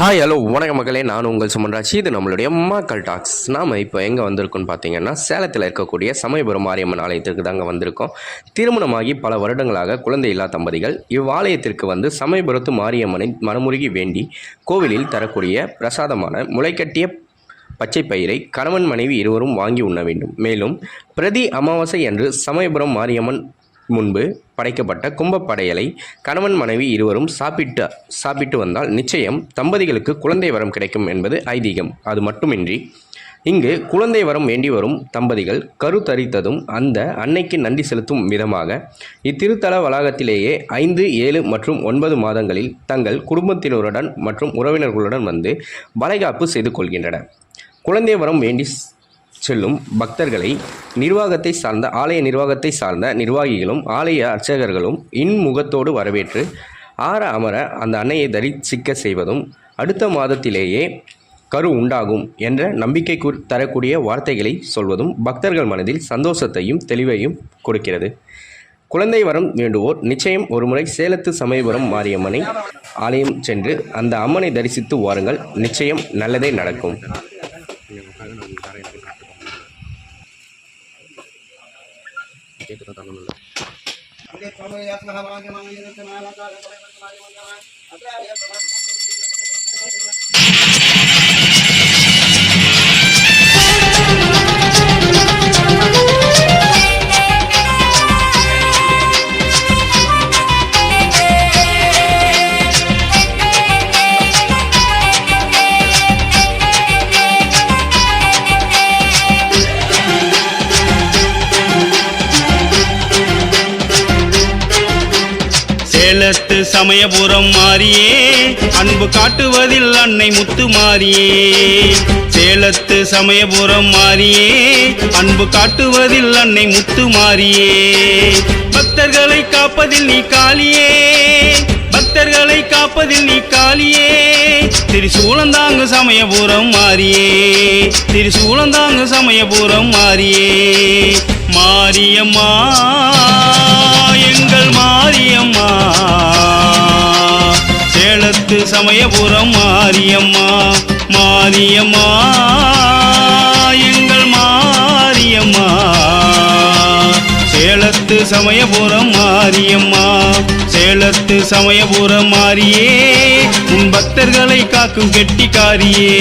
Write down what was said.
Hi hello வணக்கம் மக்களே. நான் உங்கள் சுமன்ராஜ். இது நம்மளுடைய மக்கள் டாக்ஸ். நாம் இப்போ எங்கே வந்திருக்கோம்னு பார்த்தீங்கன்னா சேலத்தில் இருக்கக்கூடிய சமயபுரம் மாரியம்மன் ஆலயத்திற்கு தாங்க வந்திருக்கோம். திருமணமாகி பல வருடங்களாக குழந்தை இல்லா தம்பதிகள் இவ்வாலயத்திற்கு வந்து சமயபுரத்து மாரியம்மனை மனமுருகி வேண்டி கோவிலில் தரக்கூடிய பிரசாதமான முளைக்கட்டிய பச்சை பயிரை கணவன் மனைவி இருவரும் வாங்கி உண்ண வேண்டும். மேலும் பிரதி அமாவாசை அன்று சமயபுரம் மாரியம்மன் முன்பு படைக்கப்பட்ட கும்பப்படையலை கணவன் மனைவி இருவரும் சாப்பிட்டு சாப்பிட்டு வந்தால் நிச்சயம் தம்பதிகளுக்கு குழந்தை வரம் கிடைக்கும் என்பது ஐதீகம். அது மட்டுமின்றி இங்கு குழந்தை வரம் வேண்டி வரும் தம்பதிகள் கருத்தரித்ததும் அந்த அன்னைக்கு நன்றி செலுத்தும் விதமாக இத்திருத்தல வளாகத்திலேயே ஐந்து ஏழு மற்றும் ஒன்பது மாதங்களில் தங்கள் குடும்பத்தினருடன் மற்றும் உறவினர்களுடன் வந்து வளைகாப்பு செய்து கொள்கின்றனர். குழந்தை வரம் வேண்டி செல்லும் பக்தர்களை நிர்வாகத்தை சார்ந்த ஆலய நிர்வாகத்தை சார்ந்த நிர்வாகிகளும் ஆலய அர்ச்சகர்களும் இன்முகத்தோடு வரவேற்று ஆற அமர அந்த அன்னையை தரிசிக்க செய்வதும் அடுத்த மாதத்திலேயே கரு உண்டாகும் என்ற நம்பிக்கை தரக்கூடிய வார்த்தைகளை சொல்வதும் பக்தர்கள் மனதில் சந்தோஷத்தையும் தெளிவையும் கொடுக்கிறது. குழந்தை வரம் வேண்டுவோர் நிச்சயம் ஒருமுறை சேலத்து சமயபுரம் மாரியம்மனை ஆலயம் சென்று அந்த அம்மனை தரிசித்து வாருங்கள். நிச்சயம் நல்லதே நடக்கும். এই কথা তার মনে লাগে சேலத்து சமயபுரம் மாறியே. அன்பு காட்டுவதில் அன்னை முத்து மாறியே. சேலத்து சமயபுரம் மாறியே. அன்பு காட்டுவதில் அன்னை முத்து மாறியே. பக்தர்களை காப்பதில் நீ காளியே. பக்தர்களை காப்பதில் நீ காளியே. திரிசூலந்தாங்கு சமயபுரம் மாறியே. திரிசூலந்தாங்கு சமயபுரம் மாறியே. மாரியம்மா. சமயபுரம் மாரியம்மா மாரியம்மா எங்கள் மாரியம்மா. சேலத்து சமயபுரம் மாரியம்மா சேலத்து சமயபுரம் மாறியே உன் பக்தர்களை காக்கும் கெட்டிக்காரியே.